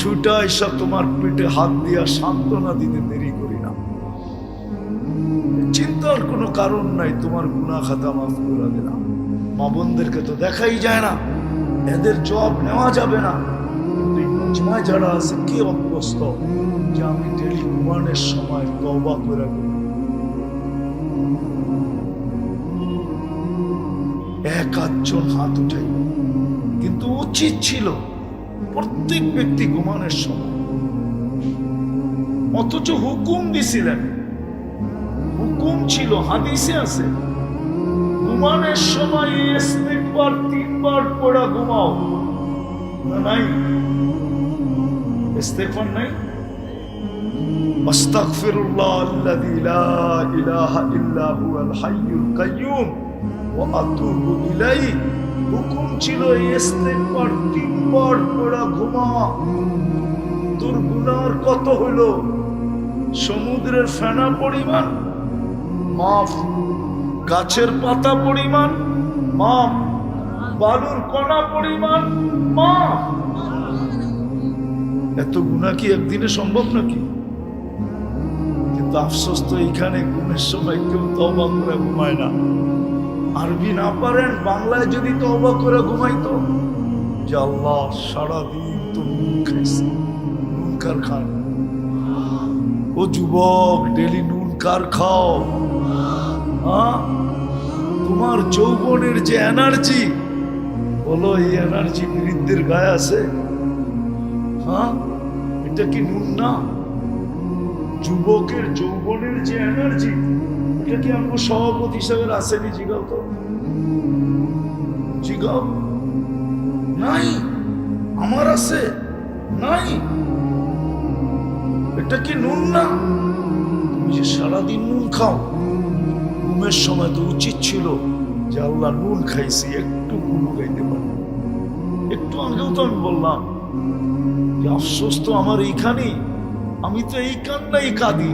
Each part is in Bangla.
ছুটা এসা তোমার পেটে হাত দিয়া সান্ত্বনা দিতে দেরি করি না। চিন্তার কোনো কারণ নাই, তোমার গুণা খাতা মাফ করে দিলাম। মা বোনদেরকে তো দেখাই যায় না, এদের জব নেওয়া যাবে না। এই যারা আছে, কি অভ্যস্ত যে আমি ডেলি ঘুমানোর সময় তবা করে? এক আধজন হাত উঠাই কিন্তু উচিত ছিল প্রত্যেক ব্যক্তি ঘুমানোর সময়। অথচ হুকুম দিছিলেন। হুকুম ছিল, হাদিসে আছে, ঘুমানোর সময় ইস্তেগফার তিনবার পড়া ঘুমাও। নাই? ইস্তেগফার নাই? ইলাহা ইল্লা হুয়াল হাইয়ুল কাইয়্যুম ওয়া আতুবু হুকুম ছিল এই ইস্তেগফার তিনবার পড়া ঘুমাওয়া তোর গুনার কত হলো সমুদ্রের ফেনা পরিমাণ? মাফ গাছের পাতা পরিমাণ? মাপ। বালুর কণা পরিমাণ? মাপ। এত গুণা কি একদিনে সম্ভব নাকি? কিন্তু আফসোস তো এখানে ঘুমের সময় কেউ তবা করে ঘুমায় না। আরবি না পারেন, বাংলায় যদি তো অবাক করে ঘুমাইতো, যে আল্লাহ সারাদিন তো নুন খান? ও যুবক, ডেলি নুন কার খাও? তোমার যৌবনের যে এনার্জি, বলো এই এনার্জি বৃদ্ধের গায়ে আছে? হ্যাঁ এটা কি নুন না? যুবকের, যৌবনের যে এনার্জি এটা কি আমার সভাপতি হিসাবে আসেনি জিগাও তো? জিগাও। নাই, আমার আছে। নাই। এটা কি নুন না? তুমি যে সারাদিন নুন খাও, ঘুমের সময় তো উচিত ছিল যে আল্লাহ নুন খাইছি, একটু ঘুম গাইতে পারি। একটু আগেও তো আমি বললাম যে, আফসোস তো আমার এইখানেই। আমি তো এই কান্নাই কাঁদি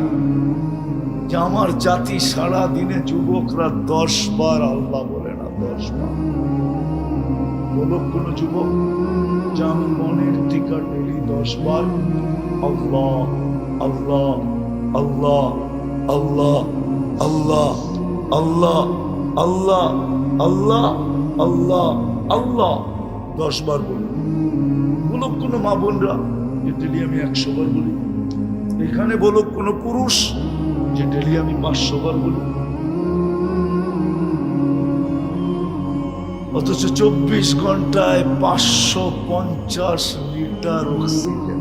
যে আমার জাতি সারা দিনে যুবকরা দশ বার আল্লাহ বলে না, দশ বার। বলো কোন যুবক যে আমি মনের টিকা ডেলি দশ বার আল্লাহ আল্লাহ আল্লাহ আল্লাহ আল্লাহ আল্লাহ আল্লাহ আল্লাহ আল্লাহ আল্লাহ দশ বার বলি বলুক কোনো মা বোনরা ডেলি আমি একশো বার বলি। এখানে বলুক কোনো পুরুষ যে ডেলি আমি পাঁচশো বার বলি। অথচ চব্বিশ ঘন্টায় পাঁচশো পঞ্চাশ লিটার অক্সিজেন।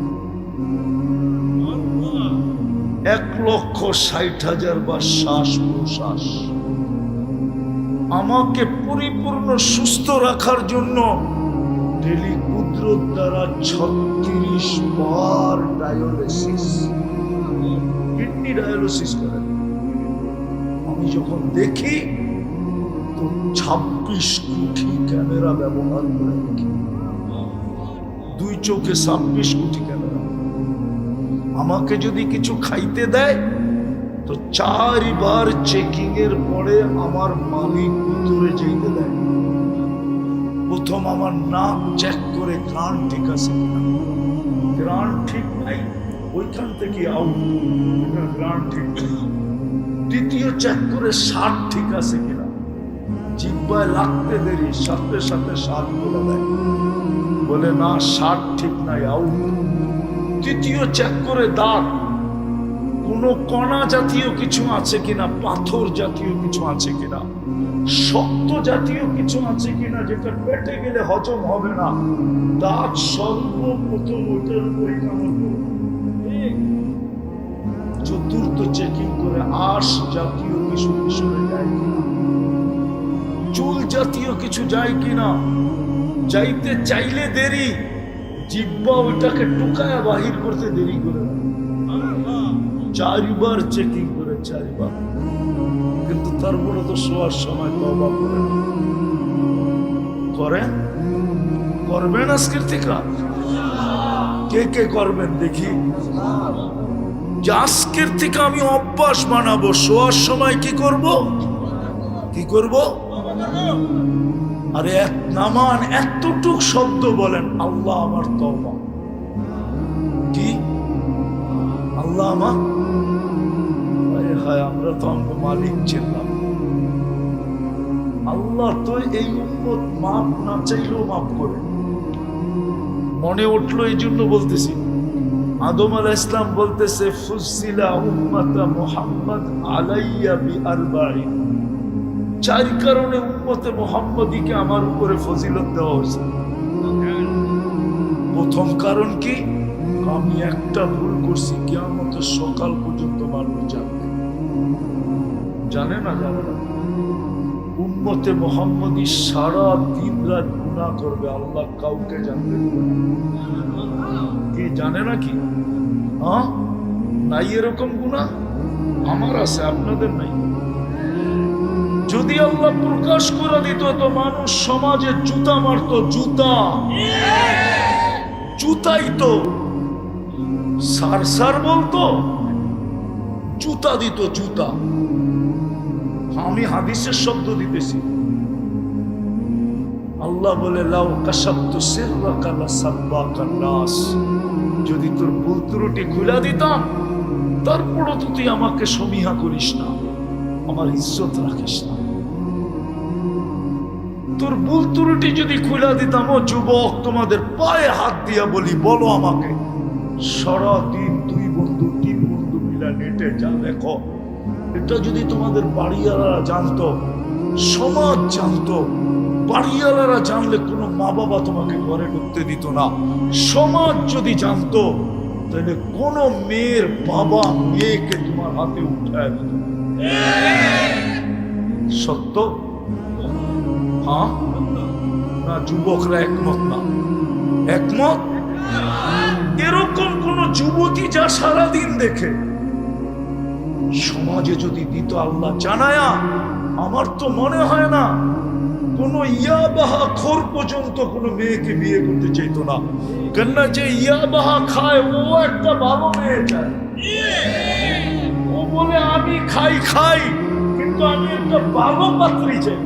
এক লক্ষ ষাট হাজার বার শ্বাস প্রশ্বাস। আমাকে পরিপূর্ণ সুস্থ রাখার জন্য ডেলি কুদরত দ্বারা ছত্রিশ বার ডায়ালিসিস। কিডনি ডায়ালিসিস করেন। আমি যখন দেখি, তো ছাব্বিশ কোটি ক্যামেরা ব্যবহার করে দেখি। দুই চোখে ছাব্বিশ কোটি ক্যামেরা। আমাকে যদি কিছু খাইতে দেয়, তো চারবার চেকিং এর পরে আমার মালিক ভিতরে যেতে দেয়। প্রথম আমার নাক চেক করে গ্রান ঠিক আছে কিনা। গ্রান ঠিক নাই। ওইখান থেকে আউট ঠিক দ্বিতীয় চেক করে সার ঠিক আছে কিনা? জিব্বায় লাগতে দেরি, সাথে সাথে সার বলে দেয়। বলে, না, সার ঠিক নাই আউট তৃতীয় চেক করে দাঁত। কোনো কণা জাতীয় কিছু আছে কিনা? পাথর জাতীয় কিছু আছে কিনা? শক্ত জাতীয় কিছু আছে কিনা? যেটা পেটে গেলে হজম হবে না। দাঁত সর্বপ্রথম ওইটার পরীক্ষা করব চেকিং করে আশ জাতীয় কিছু মিশরে যায় কিনা? চুল জাতীয় কিছু যায় কিনা? যাইতে চাইলে দেরি জিব্বা ওইটাকে টুকায় বাহির করতে দেরি করে। চারবার চেকিং করে, চারবার। কিন্তু তারপরে তো শোয়ার সময় তবা করে। করেন? করবেন আজকের থেকে? কে কে করবেন দেখি? যে আজকের থেকে আমি অভ্যাস বানাবো, শোয়ার সময় কি করব? কি করব? আরে এক নামান এতটুক শব্দ বলেন, আল্লাহ আমার তমা কি? আল্লাহ আমার? হায়, আমরা তো অঙ্গ মালিক ছিলাম আল্লাহ তো এই উন্মত মাপ না চাইলেও মাপ করে। মনে উঠল এই জন্য বলতেছি আদম আলাহ ইসলাম বলতেছে চার কারণে উম্মতে মোহাম্মদীকে আমার উপরে ফজিলত দেওয়া হয়েছে। প্রথম কারণ কি? আমি একটা ভুল করছি কেমন সকাল পর্যন্ত মানুষ জানবে। জানে না জানে না। উম্মতে মোহাম্মদী সারা দিন রাত গুণা করবে, আল্লাহ কাউকে জানবে না। কি জানে না কি? হ্যাঁ? নাই এরকম গুণা আমার আছে, আপনাদের নাই। যদি আল্লাহ প্রকাশ করে দিত, তো মানুষ সমাজে জুতা মারতো, জুতা। জুতাই তো সার সার বলতো, জুতা দিত, জুতা। আমি হাদিসের শব্দ দিতেছি। আল্লাহ বলে, লাউ কাসাবতু সিররাকা লাসাব্বাকা নাস। যদি তোর ভুল ত্রুটি খুলে দিতাম, তারপরও তো তুই আমাকে সমীহা করিস না, আমার ইজ্জত রাখিস না। তোর ভুল ত্রুটি যদি খুলে দিতাম, ও যুবক, তোমাদের পায়ে হাত দিয়া বলি, বলো আমাকে সারা দিন দুই বন্ধু, তিন বন্ধু মিলা নেটে যা দেখো। এটা যদি তোমাদের বাড়িওয়ালারা জানতো, সমাজ জানতো বাড়িওয়ালারা জানলে কোনো মা বাবা তোমাকে ঘরে ঢুকতে দিত না। সমাজ যদি জানতো, তাহলে কোনো মেয়ের বাবা মেয়েকে তোমার হাতে উঠায় দিত। সত্য? হ্যাঁ? না, যুবকরা একমত না। একমত? এরকম কোন যুবতী যা সারাদিন দেখে। সমাজে যদি দিত আল্লাহ জানায়া, আমার তো মনে হয় না কোন ইয়াবাহা খোর পর্যন্ত কোনো মেয়েকে বিয়ে করতে চাইতো না। কেননা যে ইয়াবাহা খায়, ও একটা ভালো মেয়ে চায়। ও বলে, আমি খাই খাই, কিন্তু আমি একটা ভালো পাত্রী চাই।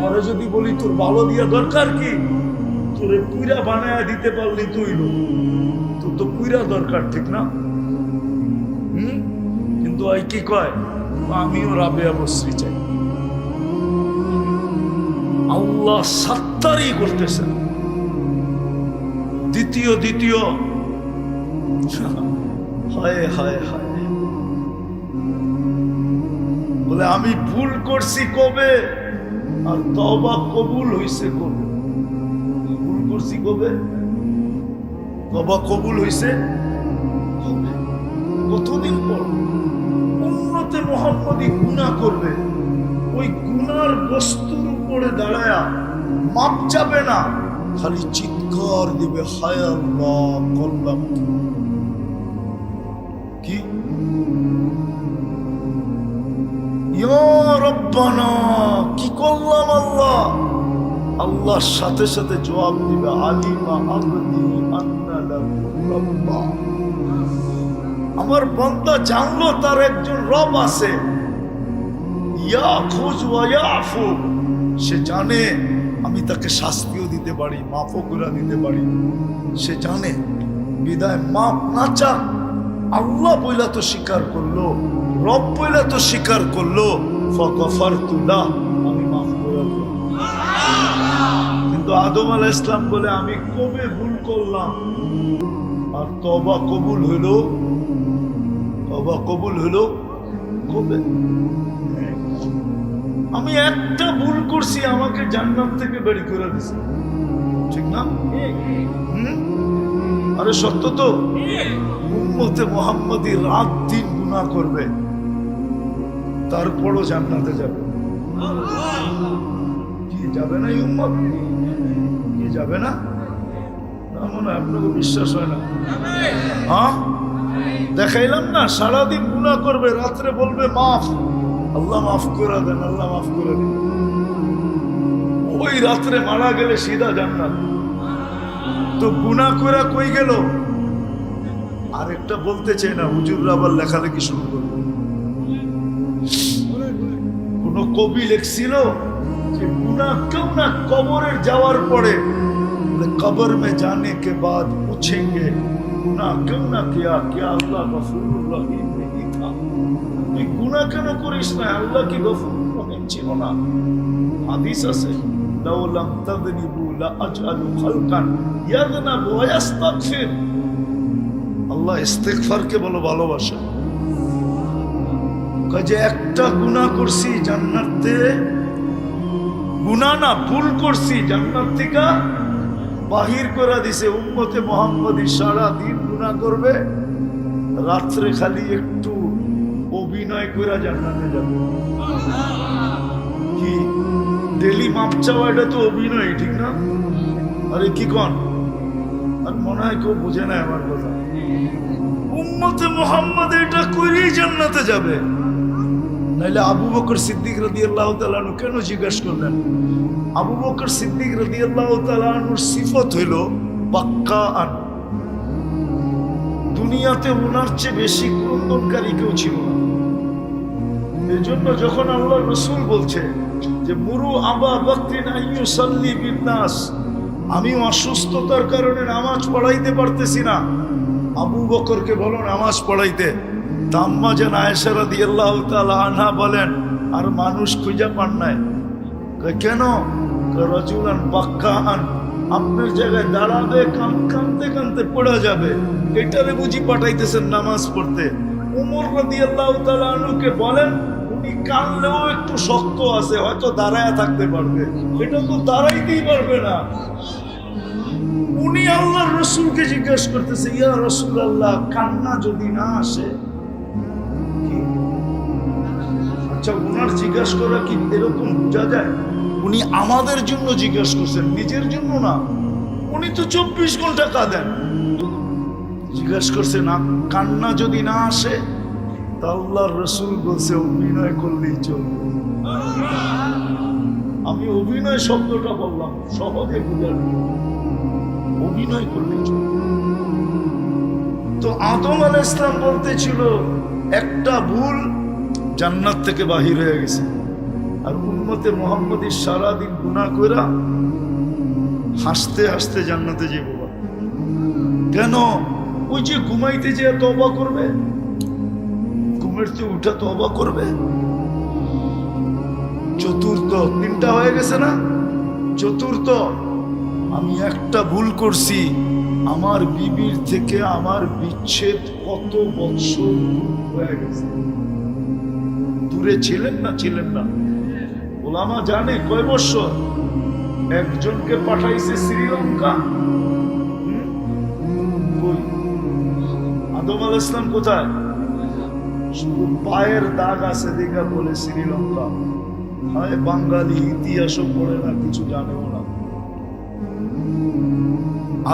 পরে যদি বলি, তোর ভালো দিয়া দরকার কি? তোরে পুইরা বানায় দিতে পারলি তুই লোক। তোর তো পুইরা দরকার, ঠিক না? হুম? কিন্তু ওই কি কয়? আমিও রাবে অবশ্যই চাই। আল্লাহ সাত্তারি করতেছেন। দ্বিতীয় দ্বিতীয়। হায় হায় হায়। বলে, আমি ভুল করছি কবে? আর তবা কবুল হইছে কবে? ভুল করছি কবে? তবা কবুল হইছে? কতদিন পর? উন্নতে মোহাম্মদী গুণা করবে। ওই গুনার বস্তুর উপরে দাঁড়ায়া মাপ যাবে না। খালি চিৎকার দিবে, হায় কি? কি করলাম আল্লাহ? আল্লাহর সাথে সাথে জবাব দিবে আমার বন্দা জানলো তার একজন রব আছে। ইয়া খোঁজ আফু সে জানে আমি তাকে শাস্তিও দিতে পারি, মাফও করে দিতে পারি। সে জানে বিদায় মাপ না চাক আল্লাহ বইলা তো স্বীকার করল, রব বইলা তো স্বীকার করল ফকফার তুলা আমি মাফ করে কিন্তু আদম আলাহ ইসলাম বলে, আমি কবে ভুল করলাম? আর তবা কবুল হইল? তবা কবুল হইল কবে? আমি একটা ভুল করছি, আমাকে জান্নাত থেকে বের করে দিছে। ঠিক না? আরে সত্য তো? উম্মতে মোহাম্মদী রাত দিন গুনাহ করবে। তারপরও জান্নাতে যাবে। কি যাবে না উম্মত? কি যাবে না? মনে আপনাকে বিশ্বাস হয় না। হ্যাঁ? দেখাইলাম না, সারাদিন গুনাহ করবে, রাত্রে বলবে, মাফ। আল্লাহ মাফ করে দেন, আল্লাহ মাফ করে দেন। ওই রাত্রে মারা গেলে সিধা জান্নাত। তো গুণা করে কই গেল? আর একটা বলতে চাই না হুজুর আবার লেখালেখি শুরু করব কোন কবি লেখছিল যে গুণা কেউ না কবরে যাওয়ার পরে কবর মে জানে কে বাদ পুছেঙ্গে গুণা কেউ না কিয়া কিয়া আল্লাহ রসুল্লাহ কেন করিস না? আল্লাহ কি গফুর রহিম ছিল না? হাদিস আছে একটা গুনাহ করছি জান্নাতে, গুনাহ না, ভুল করছি জান্নাত থেকে বাহির করে দিছে। উম্মতে মোহাম্মদী সারা দিন গুনাহ করবে, রাত্রে খালি একটু অভিনয় করে কি? ডেলি মাপ চাওয়া এটা তো অভিনয়, ঠিক না? আরে কি কন? আর মনে হয় কেউ বুঝে না আমার কথা। উম্মতে মোহাম্মদ এটা করেই জান্নাতে যাবে। নাইলে আবু বকর সিদ্দিক রাদি আল্লাহ তালানু কেন জিজ্ঞেস করলেন? আবু বকর সিদ্দিক রাদি আল্লাহ তালানুর সিফত হইল পাক্কা আন। দুনিয়াতে ওনার চেয়ে বেশি ক্রন্দনকারী কেউ ছিল না। এই জন্য যখন আল্লাহ রসুল বলছে যে, মুরু আবা বকরিন আইয়ু সাল্লি বিন্নাস আমি অসুস্থতার কারণে নামাজ পড়াইতে পারতেছি না। আবু বকরকে বলো, নামাজ পড়াইতে। তাম্মা যেন আয়েশারা দিয়ে আল্লাহ আনহা বলেন, আর মানুষ খুঁজে পান নাই। কেন? রজুলান বাক্কা আন আপনার জায়গায় দাঁড়াবে, কান, কানতে কানতে পড়ে যাবে। এটারে বুঝি পাঠাইতেছেন নামাজ পড়তে। উমর রাদি আল্লাহ আনুকে বলেন কানলেও একটু শক্ত আছে, হয়তো দাঁড়ায় থাকতে পারবে। এটা তো দাঁড়াইতেই পারবে না। উনি আল্লাহ রসুলকে জিজ্ঞেস করতেছে, ইয়া রসুল আল্লাহ কান্না যদি না আসে আচ্ছা ওনার জিজ্ঞেস করা কি এরকম বোঝা যায়? উনি আমাদের জন্য জিজ্ঞেস করছেন, নিজের জন্য না। উনি তো চব্বিশ ঘণ্টা কাঁদেন। জিজ্ঞেস করছে না কান্না যদি না আসে তা রসুল বলছে, অভিনয় করলেই চলবে। আমি অভিনয় শব্দটা বললাম, সহজে বোঝার। অভিনয় চলবে। তো আদম আল ইসলাম বলতেছিল, একটা ভুল জান্নাত থেকে বাহির হয়ে গেছে। আর উন্মতে মোহাম্মদী সারাদিন গুণা কইরা হাসতে হাসতে জান্নাতে যে বাবা কেন? ওই যে ঘুমাইতে যে তবা করবে ঘুমের তো উঠা তবা করবে। চতুর্থ, তিনটা হয়ে গেছে না? চতুর্থ, আমি একটা ভুল করছি। আমার বিবির থেকে আমার বিচ্ছেদ কত বৎসর হয়ে গেছে? দূরে ছিলেন না ছিলেন না? ওলামা জানে কয় বৎসর? একজনকে পাঠাইছে শ্রীলঙ্কা। আদম আল ইসলাম কোথায়? শুধু পায়ের দাগ আছে বলে শ্রীলঙ্কা। হয় বাঙালি পড়ে না, কিছু জানেও না।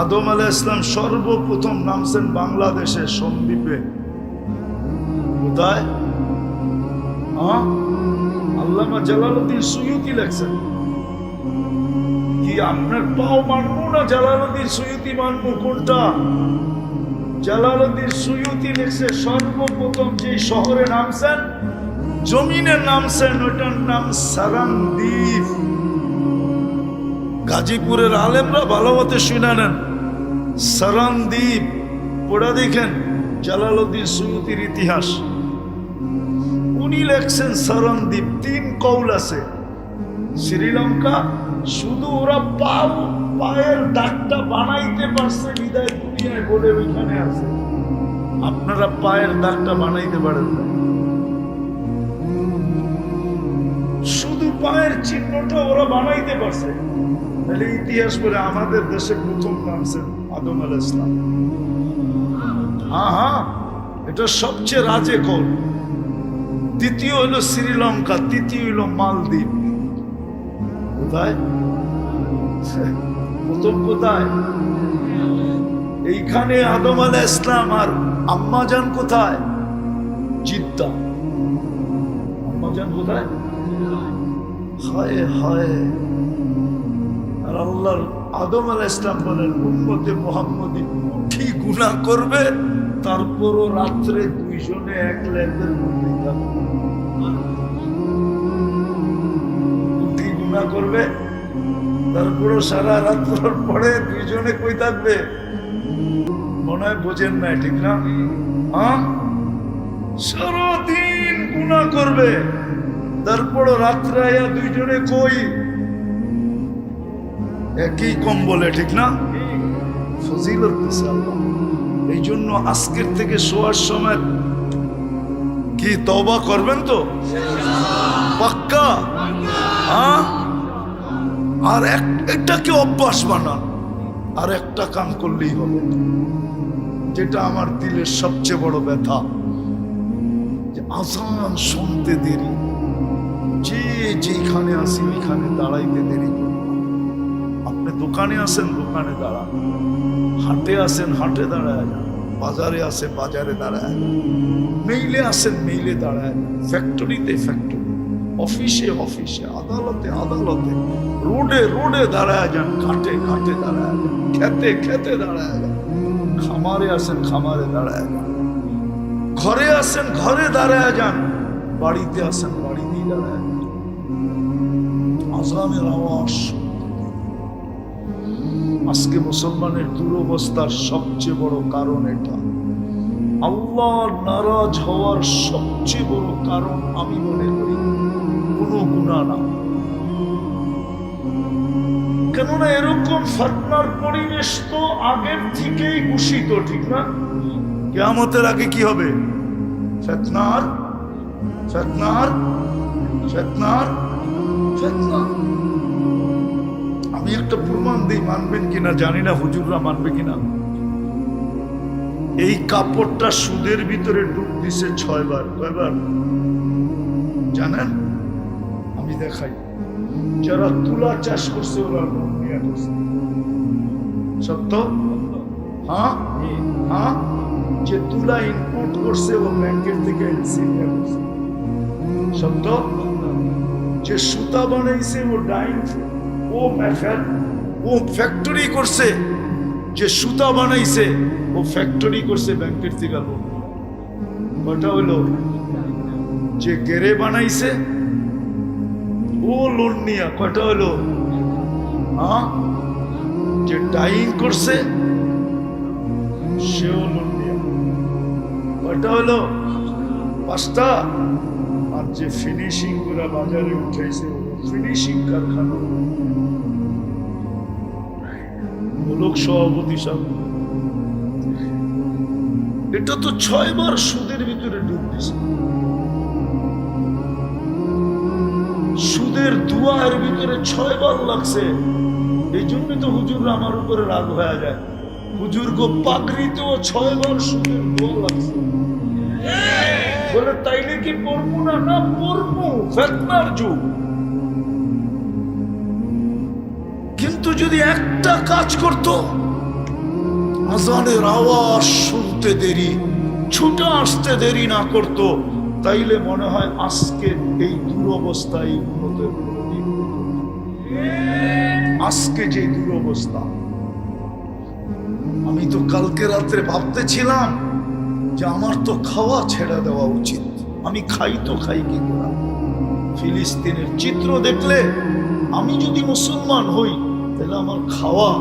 আদম আলাহ ইসলাম সর্বপ্রথম নামছেন বাংলাদেশের সন্দ্বীপে। কোথায়? আল্লামা জালালুদ্দিন সুয়ুতি লেখছেন। কি আপনার পাও মানবো না জালালুদ্দিন সুয়ুতি মানবো কোনটা? জালালুদ্দিন সুয়ুতি লেখছে, সর্বপ্রথম যে শহরে নামছেন, জমিনে নামছেন ওটার নাম সারানদ্বীপ গাজীপুরের আলেমরা ভালো মতো শুনে নেন। সারানদ্বীপ পড়া দেখেন জালালউদ্দিন সুয়ুতির ইতিহাস। উনি লেখছেন সারানদ্বীপ তিন কৌল আছে। শ্রীলঙ্কা, শুধু ওরা পাও, পায়ের দাগটা বানাইতে পারছে, বিদায় দুনিয়ায় বলে ওইখানে আছে। আপনারা পায়ের দাগটা বানাইতে পারেন না। শুধু পায়ের চিহ্নটা ওরা বানাইতে পারছে। তাহলে ইতিহাস করে আমাদের দেশে প্রথম নামছেন আদম আল ইসলাম। হ্যাঁ এটা সবচেয়ে রাজে কল। দ্বিতীয় হলো শ্রীলঙ্কা, তৃতীয় হলো মালদ্বীপ। কোথায়? প্রথম কোথায়? এইখানে আদম আল ইসলাম আর আম্মাজান কোথায়? জিদ্দা। আম্মাজান কোথায়? হায় হায়। আল্লাহর আদম আল ইসলাম বলেন, উম্মতে মোহাম্মদী উঠি গুনাহ করবে, তারপরও রাত্রে দুইজনে এক ল্যাবের মধ্যে থাকবে। গুনাহ করবে, তারপরও সারা রাত্র পরে দুইজনে কই থাকবে? মনে হয় বোঝেন নাই, ঠিক না? হ্যাঁ? সারাদিন গুণা করবে। তারপর রাত্রে আয়া দুইজনে কই? একই কম্বলে, ঠিক না? এই জন্য আজকের থেকে শোয়ার সময় কি তবা করবেন তো? পাক্কা? হ্যাঁ? আর এক এটাকে অভ্যাস বানান? আর একটা কাম করলেই হবে। যেটা আমার দিলের সবচেয়ে বড় ব্যথা। যে আজান শুনতে দেরি, যে যেখানে আসি ওইখানে দাঁড়াইতে দেরি। আপনি দোকানে আসেন দোকানে দাঁড়ান। হাটে আসেন হাটে দাঁড়ায় বাজারে আসে বাজারে দাঁড়ায় মেইলে আসেন মেইলে দাঁড়ায় ফ্যাক্টরিতে ফ্যাক্টরি, অফিসে অফিসে, আদালতে আদালতে, রোডে রোডে দাঁড়ায় যান, ঘাটে ঘাটে দাঁড়ায় খেতে খেতে দাঁড়ায় যান। খামারে আসেন, খামারে দাঁড়ায় যান। ঘরে আসেন, ঘরে দাঁড়ায় যান। বাড়িতে আসেন, বাড়িতেই দাঁড়ায় যান। আজানের আওয়াজ। আজকে মুসলমানের দুরবস্থার সবচেয়ে বড় কারণ এটা। আল্লাহ নারাজ হওয়ার সবচেয়ে বড় কারণ আমি মনে করি, কোনো গুণা না। কেননা এরকম ফাতনার পরিবেশ তো আগের থেকেই ঘোষিত ঠিক না? কেয়ামতের আগে কি হবে? ফেতনার ফেতনার ফেতনার ফেতনা আমি একটা প্রমাণ দিই, মানবেন কিনা? জানি না হুজুররা মানবে কিনা। এই কাপড়টা সুদের ভিতরে ডুব দিছে ছয়বার। কয়বার? জানেন? আমি দেখাই। যারা তুলা চাষ করছে, ওরা করছে সত্য? হ্যাঁ? হ্যাঁ? যে তুলা ইনপুট করছে, ও ব্যাংকের থেকে করছে সত্য? যে সুতা বানাইছে, ও ডাইন ও ম্যাফ্যান ও ফ্যাক্টরি করছে। যে সুতা বানাইছে, ও ফ্যাক্টরি করছে, ব্যাংকের থেকে লোন কটা হলো যে গেরে বানাইছে ও লোন নিয়া কটা হলো হ্যাঁ যে ডাইং করছে, সেও লোন নিয়া। কটা হলো পাঁচটা। আর যে ফিনিশিং করে বাজারে উঠেছে ফিনিশিং কারখানা। লোক সভাপতি সব এটা তো ছয়বার সুদের ভিতরে ডুব দিছে। সুদের দুয়ার ভিতরে ছয় ছয়বার লাগছে। এই জন্যই তো হুজুর আমার উপরে রাগ হয়ে যায়। হুজুর গো পাগড়িতেও ছয়বার সুদের দোয়া লাগছে। বলে, তাইলে কি পড়ব না? না, পড়ব। ফেতনার যুগ। কিন্তু যদি একটা কাজ করত, আজানের আওয়াজ শুনতে দেরি, ছুটে আসতে দেরি না করত তাইলে মনে হয় আজকে এই দুরবস্থায় উন্নতের কোনোদিন হতো না। আজকে যে দুরবস্থা। আমি তো কালকে রাত্রে ভাবতেছিলাম যে আমার তো খাওয়া ছেড়ে দেওয়া উচিত। আমি খাই তো খাই কি করে? ফিলিস্তিনের চিত্র দেখলে আমি যদি মুসলমান হই, তাহলে আমার খাওয়া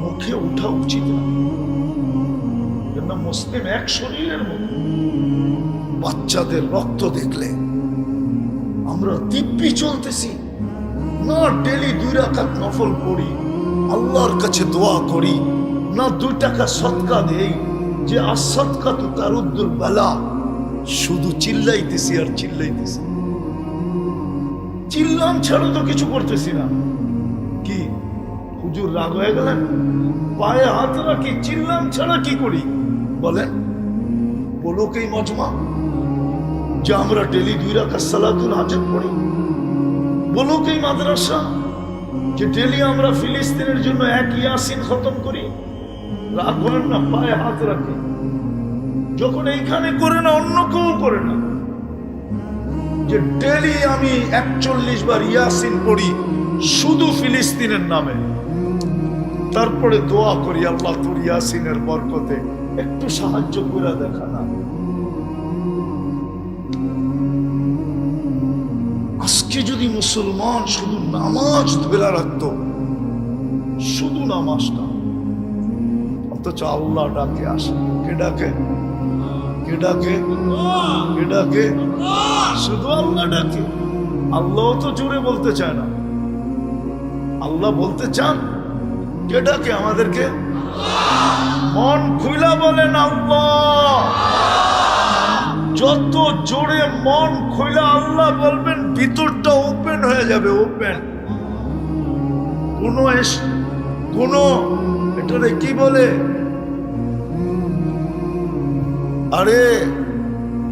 মুখে ওঠা উচিত না। মুসলিম এক শরীরের মতো। বাচ্চাদের রক্ত দেখলে আমরা দিব্যি চলতেছি। না ডেলি দুই রাকাত নফল করি আল্লাহর কাছে দোয়া করি, না দুই টাকা সৎকা দেই, যে আর সৎকা তো তার উদ্দুর বেলা। শুধু চিল্লাইতেছি আর চিল্লাইতেছি। চিল্লাম ছাড়া তো কিছু করতেছি না। কি, হুজুর রাগ হয়ে গেলেন? পায়ে হাত রাখি চিল্লাম ছাড়া কি করি? বলেন, বলো বলোকেই মজমা? যে আমরা ডেলি দুই রাখা সালাতুল হাজত পড়ি। বলোকেই মাদ্রাসা? যে ডেলি আমরা ফিলিস্তিনের জন্য এক ইয়াসিন খতম করি, রাগ করেন না, পায়ে হাত রাখি। যখন এইখানে করে না, অন্য কেউ করে না। যে ডেলি আমি একচল্লিশ বার ইয়াসিন পড়ি শুধু ফিলিস্তিনের নামে। তারপরে দোয়া করি, আল্লাহ তোর ইয়াসিনের বরকতে একটু সাহায্য করে দেখা না। আজকে যদি মুসলমান, শুধু নামাজ ধরে রাখতো, শুধু নামাজটা, অথচ আল্লাহ ডাকে, আসে, কে ডাকে? কে ডাকে? কে ডাকে? শুধু আল্লাহ ডাকে। আল্লাহ তো জোরে বলতে চায় না। আল্লাহ বলতে চান, কে ডাকে আমাদেরকে? মন খুইলা বলেন আল্লাহ। যত জোরে মন খুইলা আল্লাহ বলবেন, ভিতরটা ওপেন হয়ে যাবে ওপেন কোন কোন, এটারে কি বলে? আরে,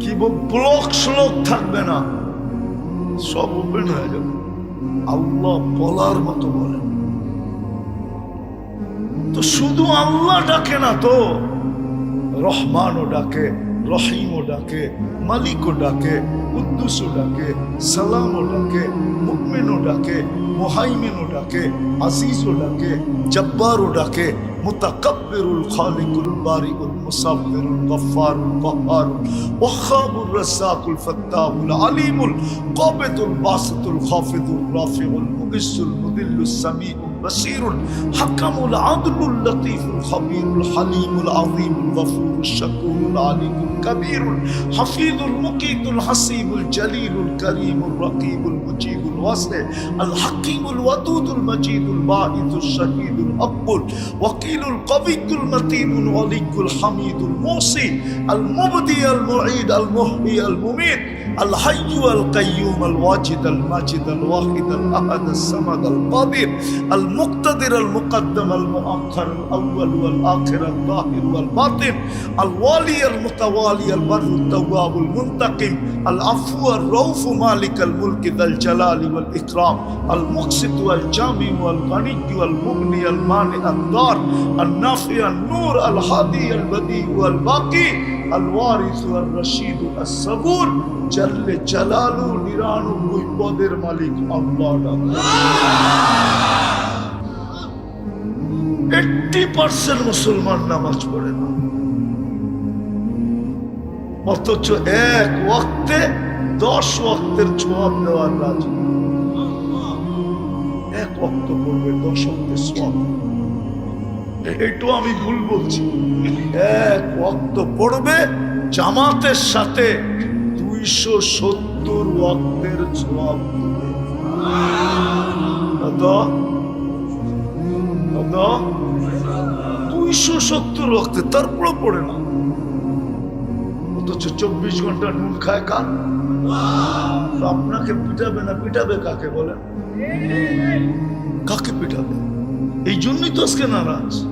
কি ব্লক শ্লোক থাকবে না। সব ওপেন হয়ে যাবে। আল্লাহ বলার মতো বলেন তো শুধু আল্লাহ ডাকে না তো, রহমানও ডাকে। রহিমও ডাকে মালিকও ডাকে কুদ্দুসও ডাকে সালামও ডাকে মুকমিনও ডাকে মোহাইমিনও ডাকে আজিজও ডাকে জব্বারও ডাকে মুতাকাব্বিরুল খালিকুল বারিউল মুসাফিরুল গফফারুল কহ্হারুল ওয়াহাবুর রাসাকুল ফাত্তাহুল আলিমুল কাবিদুল বাসিতুল খাফিদুল রাফিউল মুগিসুল মুদিল্লুস সামিউল بصير حكم العدل اللطيف الخبير الحليم العظيم الغفور الشكور العليم الكبير الحفيظ المقيت الحسيب الجليل الكريم الرقيب المجيب الواسع الحكيم الودود المجيد الباعث الشهيد الأقبل وكيل القوي المتين الولي الحميد الموصي المبدي المعيد المحيي المميت الحي القيوم الواجد الماجد الواحد الأحد الصمد القادر المقتدر المقدم المؤخر الأول والآخر الظاهر والباطن الوالي المتوالي البر التواب المنتقم العفو الرؤوف مالك الملك ذا الجلال والإكرام المقسط والجامع والغني والمغني المانع الدار النافع النور الهادي البديع والباقي الوارث الرشيد الصبور جل جلاله নিরানব্বই পদের মালিক আল্লাহ এইটটি পার্সেন্ট মুসলমান নামাজ পড়ে না অথচ এক ওয়াক্তে দশ ওয়াক্তের জবাব দেওয়ার রাজি। এক ওয়াক্ত পড়বে, দশ ওয়াক্তের সব একটু আমি ভুল বলছি। এক ওয়াক্ত পড়বে, জামাতের সাথে দুইশো সত্তর কত? কত? দুইশো সত্তর ওয়াক্তে তারপরে পড়ে না। অথচ চব্বিশ ঘণ্টা নুন খায় কান আপনাকে পিটাবে না পিটাবে কাকে বলেন কাকে পিটাবে? এই জন্যই তো আজকে নারাজ।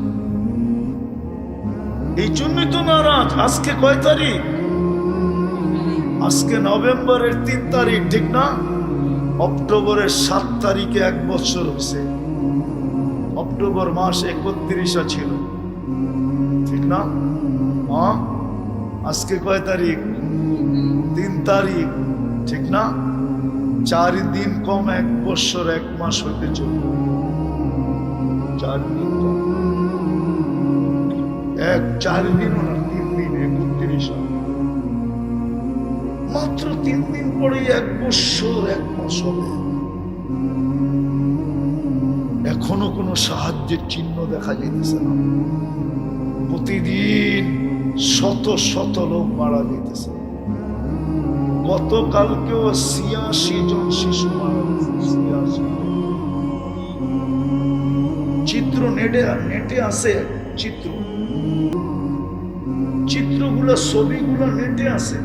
এই জন্যই তো নারাজ। আজকে কয় তারিখ? আজকে নভেম্বরের তিন তারিখ, ঠিক না? অক্টোবরের সাত তারিখে এক বছর হয়েছে। অক্টোবর মাস একত্রিশা ছিল। ঠিক না? হ্যাঁ আজকে কয় তারিখ? তিন তারিখ, ঠিক না? চার দিন কম এক বছর, এক মাস হইতে দিন কম। এক চার দিনও না তিন দিন, একত্রিশ মাত্র তিন দিন পরে এক বছর, এক মাস হবে। এখনও কোনো সাহায্যের চিহ্ন দেখা যাইতেছে না। প্রতিদিন শত শত লোক মারা যাইতেছে। গতকালকেও ছিয়াশি জন শিশু মারা চিত্র নেটে নেটে আছে চিত্র। চিত্রগুলো, ছবিগুলো নেটে আছে।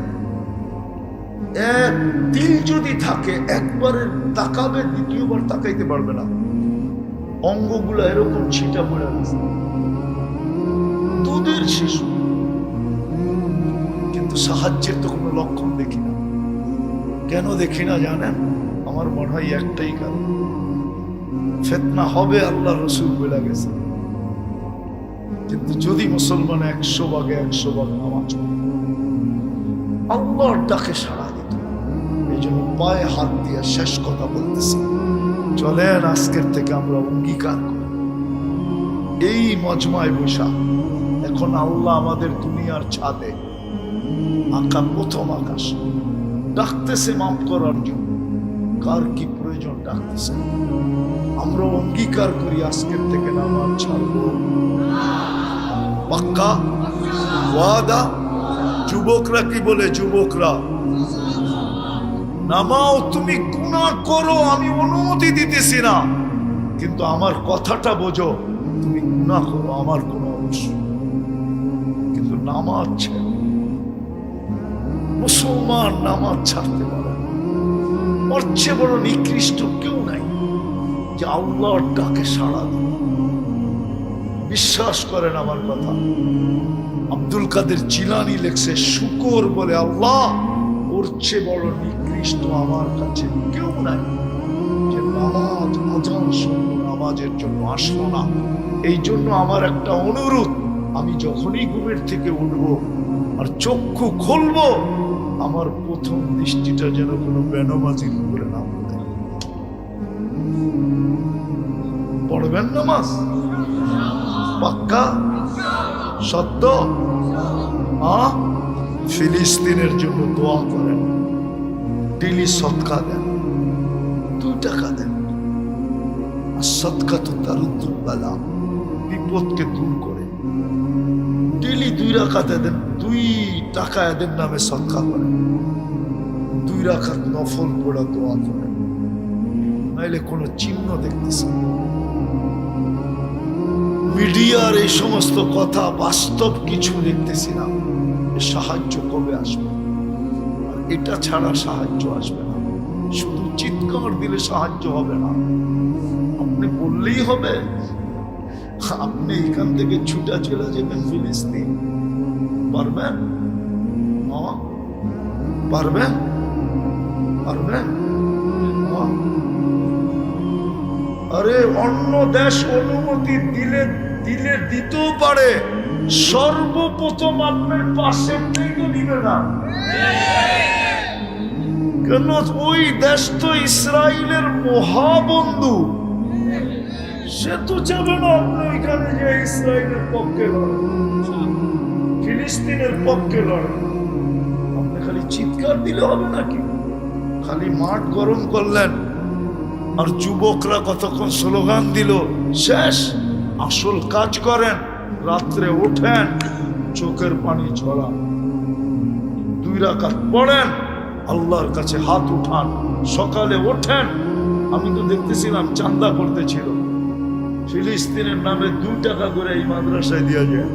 এক দিল যদি থাকে একবারে তাকাবে, দ্বিতীয়বার তাকাইতে পারবে না। অঙ্গগুলো এরকম ছিটা পড়ে আছে। দুধের শিশু। কিন্তু সাহায্যের তো কোনো লক্ষণ দেখি না। কেন দেখি না জানেন? আমার মনে হয় একটাই কারণ। ফেতনা হবে আল্লাহ রসুল বলে গেছে। কিন্তু যদি মুসলমান একশো ভাগে একশো ভাগ নামাজ আল্লাহর ডাকে সাড়া দিত। এই জন্য পায়ে হাত দিয়ে শেষ কথা বলতেছি। চলেন আজকের থেকে আমরা অঙ্গীকার করি। এই মজমায় বসা এখন আল্লাহ আমাদের দুনিয়ার ছাদে আঁকা প্রথম আকাশ। ডাকতেছে মাফ করার জন্য। কার কি প্রয়োজন ডাকতেছে। আমরা অঙ্গীকার করি আজকের থেকে নামাজ ছাড়বো। পাক্কা ওয়াদা, যুবকরা কি বলে যুবকরা? নামাও, তুমি গুণা করো, আমি অনুমতি দিতেছি না। কিন্তু আমার কথাটা বোঝো, তুমি গুণা করো, আমার কোনো অবশ্যই কিন্তু নামাজ। মুসলমান নামাজ ছাড়তে পারে। ওর চেয়ে বড় নিকৃষ্ট কেউ নাই যে আল্লাহর ডাকে সাড়া দেয়। বিশ্বাস করেন আমার কথা আব্দুল কাদের জিলানি লেখছে, শুকর বলে আল্লাহ, ওর চেয়ে বড় নিকৃষ্ট আমার কাছে কেউ নাই যে নামাজ, আজান শুনলো নামাজের জন্য আসলো না এই জন্য আমার একটা অনুরোধ, আমি যখনই ঘুমের থেকে উঠব আর চক্ষু খুলবো আমার প্রথম দৃষ্টিটা যেন কোনো বেনমাজির উপরে না পড়ে পড়বেন নামাজ পাক্কা? সত্য? আ ফিলিস্তিনের জন্য দোয়া করেন। ডেলি সৎকা দেন। দুই টাকা দেন। আর সৎকা তো তারুদ্দুল বালা বিপদকে দূর করে। দুই রাখাতে দেন দুই টাকা এদের নামে সৎকা করে। দুই রাখাত নফল পড়া দোয়া করেন নাইলে কোনো চিহ্ন দেখতেছি মিডিয়ার এই সমস্ত কথা বাস্তব কিছু দেখতেছি না। সাহায্য কবে আসবে? আর এটা ছাড়া সাহায্য আসবে না। শুধু চিৎকার দিলে সাহায্য হবে না। আপনি বললেই হবে আপনি এখান থেকে ছুটা চলে যাবেন ফিলিস্তিন। পারবেন? পারবেন পারবেন? আরে, অন্য দেশ অনুমতি দিলে দিলে দিতেও পারে। সর্বপ্রথম আপনার পাশে থেকে দিবে না। কেন? ওই দেশ তো ইসরায়েলের মহাবন্ধু। সে তো যাবে না আপনি ওইখানে যে ইসরায়েলের পক্ষে লড়েন ফিলিস্তিনের পক্ষে লড়েন আপনি খালি চিৎকার দিলে হবে নাকি? খালি মাঠ গরম করলেন, আর যুবকরা কতক্ষণ স্লোগান দিল, শেষ, আসল কাজ করেন, রাত্রে ওঠেন, চোখের পানি ঝরান দুই রাকাত পড়েন, আল্লাহর কাছে হাত উঠান, সকালে ওঠেন। আমি তো দেখতেছিলাম চান্দা করতেছিল ফিলিস্তিনের নামে দুই টাকা করে এই মাদ্রাসায় দেওয়া যায়।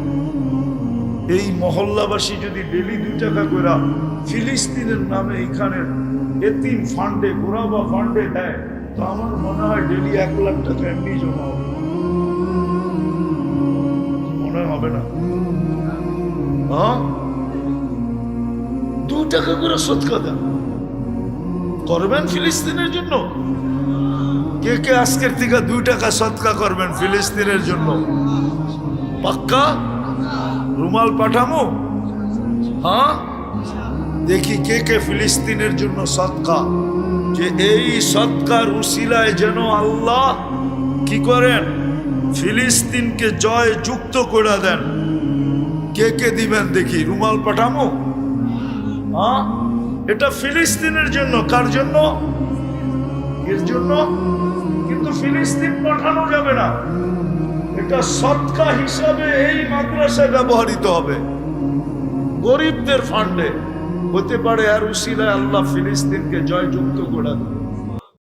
এই মহল্লাবাসী যদি ডেলি দুই টাকা করে ফিলিস্তিনের নামে এইখানে এতিম ফান্ডে গোরাবা ফান্ডে দেয়, তো আমার মনে হয় ডেলি এক লাখ টাকা এমনি জমা হবে। মনে হবে না? হ্যাঁ? দু টাকা করে সৎকা দেন করবেন ফিলিস্তিনের জন্য? কে কে আজকের থেকে দুই টাকা সৎকা করবেন ফিলিস্তিনের জন্য? পাক্কা? রুমাল পাঠামো? হ্যাঁ? দেখি কে কে ফিলিস্তিনের জন্য সৎকা। যে এই সৎকার উশিলায় যেন আল্লাহ কি করেন? ফিলিস্তিনকে জয় যুক্ত করে দেন। কে কে দিবেন দেখি? রুমাল পাঠামো? হ্যাঁ? এটা ফিলিস্তিনের জন্য। কার জন্য? এর জন্য? ফিলিস্তিন পাঠানো যাবে না। এটা সৎকা হিসাবে এই মাদ্রাসা ব্যবহৃত হবে। গরিবদের ফান্ডে হতে পারে আর উশিলায় আল্লাহ ফিলিস্তিনকে জয়যুক্ত করে দেবে।